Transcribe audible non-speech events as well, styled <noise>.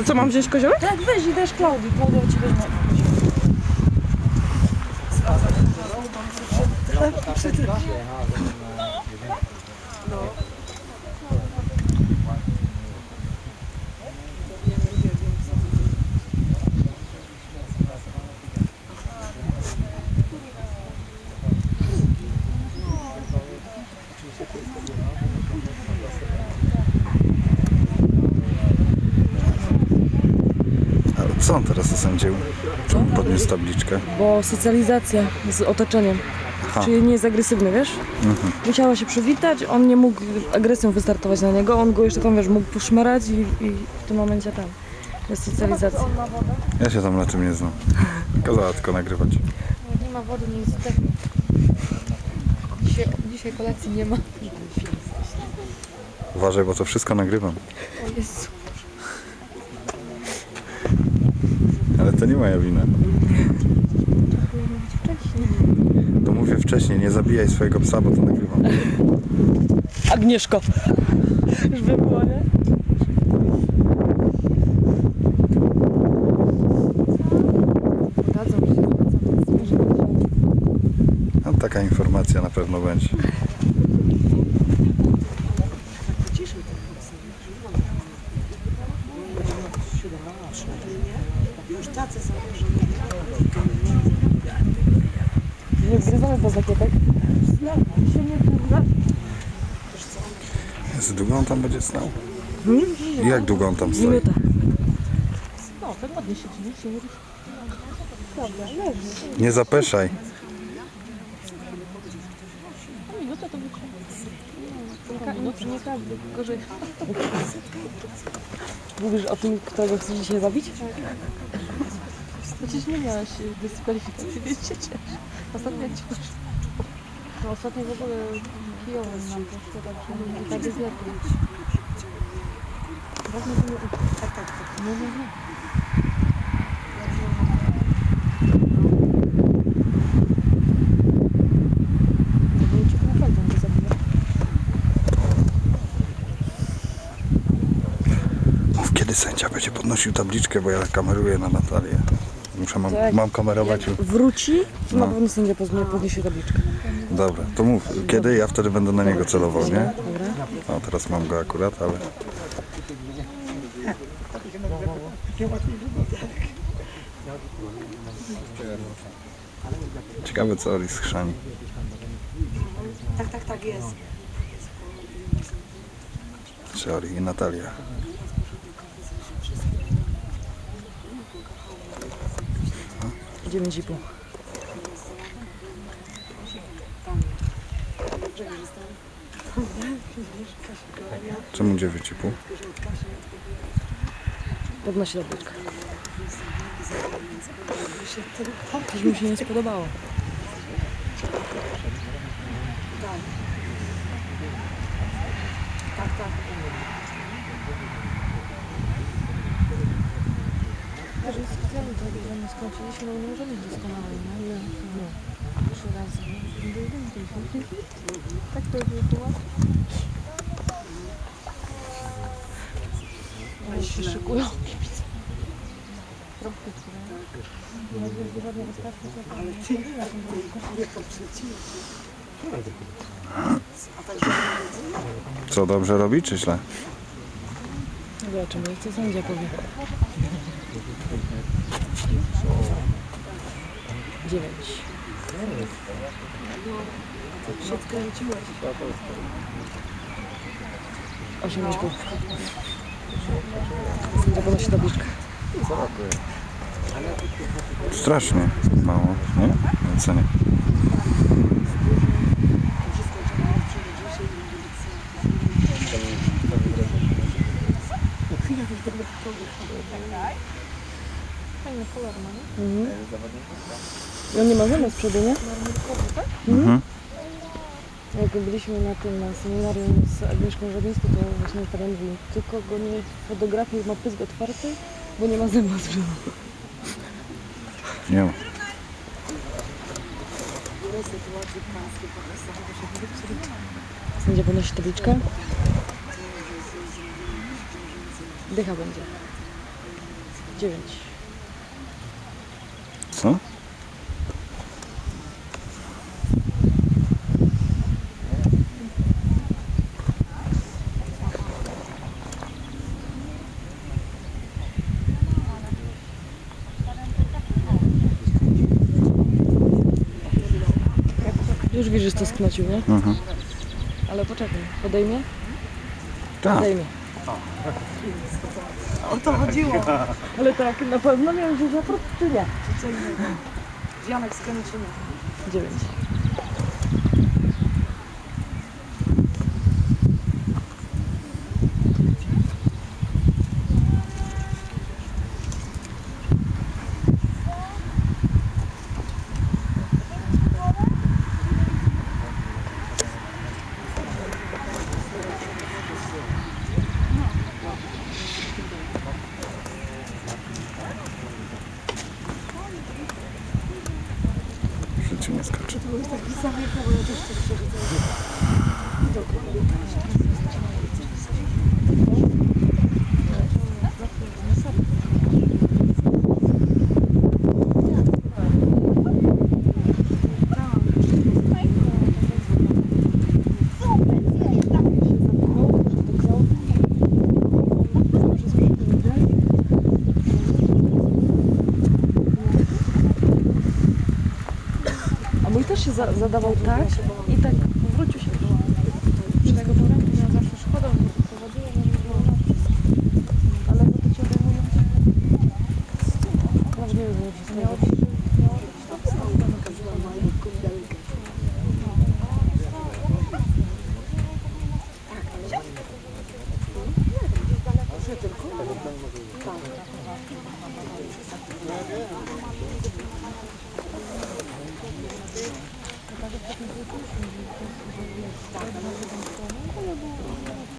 To co, mam wziąć koziołek? Tak, weź i dasz Klaudii. Klaudia ci weźmie. A co on teraz osądził? Czemu podniósł tabliczkę? Bo socjalizacja z otoczeniem. Aha. Czyli nie jest agresywny, wiesz? Musiała się przywitać, on nie mógł agresją wystartować na niego, on go jeszcze tam, wiesz, mógł poszmerać i, i w tym momencie tam jest socjalizacja. Ja się tam na tym nie znam. <laughs> Kazała tylko nagrywać. Nie ma wody, nie jest. Dzisiaj, dzisiaj kolacji nie ma. Uważaj, bo to wszystko nagrywam. O Jezu. To nie moja wina. Wcześniej. To mówię wcześniej, nie zabijaj swojego psa, bo to nagrywam. Agnieszko! Już by było, nie? A taka informacja na pewno będzie. Nie wgryzamy po zakietek. Jest długo on tam będzie stał? I Jak długo on tam stoi? Minuta. No, to ładnie siedzi, nie? Się nie ruszy. Dobra, leży. Nie zapeszaj. No, minutę to wytrzyma. No, nie każdy, gorzej. Mówisz o tym, którego chcesz dzisiaj zabić? Przecież nie miałaś y, dyskwalifikacji, więc się ciesz. Ostatnio ci już. No ostatnio w ogóle kijowym nam poszło, także i tak jest lepiej. Ważne, że nie... Tak, tak, tak. No, no, no. Kiedy sędzia będzie podnosił tabliczkę, bo ja kameruję na Natalię. Muszę, mam, Tak. mam kamerować. Wróci, to No. na pewno sędzia poznie- podniesie tabliczkę. Dobra, to mów, kiedy ja wtedy będę na niego celował, nie? Dobra? No teraz mam go akurat, ale... Ciekawe co Oli schrzani. Tak, tak, tak jest. Czy Oli i Natalia. Dziewięć i pół. Czemu 9,5? Podnosi tabliczkę. Coś mu się nie spodobało. Tak, tak. Bierzemy, skończyliśmy, no nie możemy być doskonałej, no ile? No. Trzy razy. Tak to by było. Oni się szykują. Trąbki, które... Nie będzie żadnej wystawki, to ale ty Nie. Co, dobrze robi czy źle? Zobaczymy, co sędzia powie. Dziewięć. Się odkręciłeś. Osiem i pół. Sędzia podnosi tabliczkę. Strasznie mało, nie? W ocenie. Fajny kolor ma, nie? Mhm. On nie ma zęba z przodu, nie? Mhm. Jak byliśmy na tym, na seminarium z Agnieszką Żabińską, to właśnie pan mówił, tylko go nie fotografiuj, ma pysk otwarty, bo nie ma zęba z przodu. Nie ma. Sędzia podnosi tabliczkę. Dycha będzie. Dziewięć. Co? Już widzisz, to sknocił, nie? Mhm. Ale poczekaj, podejmie? Tak. Podejmie. O to chodziło. Ale tak, na pewno miałem wziąć aport, czy nie? Co innego. Wianek z Kęczyna. Dziewięć. Życiu nie skacze. Też się za, zadawał tak i tak wrócił się. Z tego poranku miałam zawsze szkodę, bo prowadziło, że nie było Ale to cię obejmują. Ważne, że wszystko Miało dobrze. być, miało